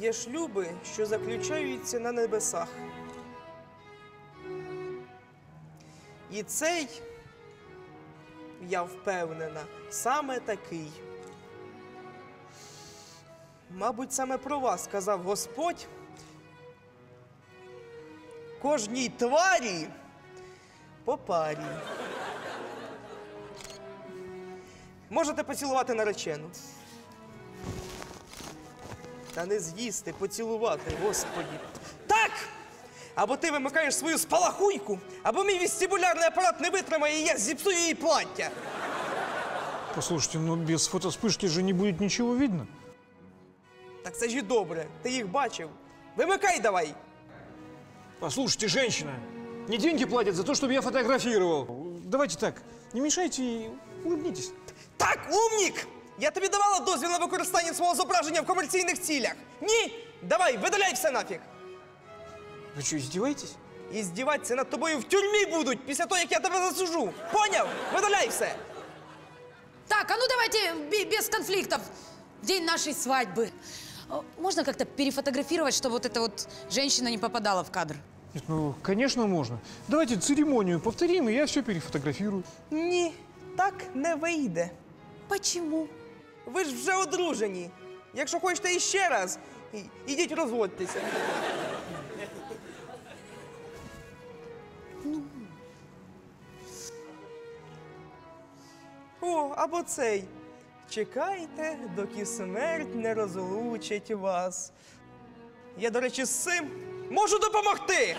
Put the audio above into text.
Є шлюби, що заключаються на небесах. І цей, я впевнена, саме такий. Мабуть, саме про вас сказав Господь. Кожній тварі по парі. Можете поцілувати наречену. Та не з'їсти, поцілувати, господі. Так! Або ти вимикаєш свою спалахуйку, або мій вестибулярний апарат не витримає, і я зіпсую її плаття. Послушайте, но без фотоспышки же не будет ничего видно. Так це ж і добре, ти їх бачив. Вимикай давай. Послушайте, женщина, не деньги платят за то, чтобы я фотографировал. Давайте так, не мешайте и улыбнитесь. Так, умнік! Я тобі давала дозвіл на використання свого зображення в комерційних цілях. Ні! Давай, видаляй все нафіг. Вы что, издеваетесь? І здіватися над тобою в тюрмі будуть після того, як я тебе засужу. Поняв? Видаляй все. Так, а ну давайте бе- без конфликтов. День нашей свадьбы. О, Можно как-то перефотографировать, чтобы вот эта вот женщина не попадала в кадр? Нет, ну, конечно, можно. Давайте церемонию повторим, и я все перефотографирую. Ні, так не вийде. Почему? Ви ж вже одружені. Якщо хочете іще раз, ідіть розводьтеся. О, або цей. Чекайте, доки смерть не розлучить вас. Я, до речі, з цим можу допомогти.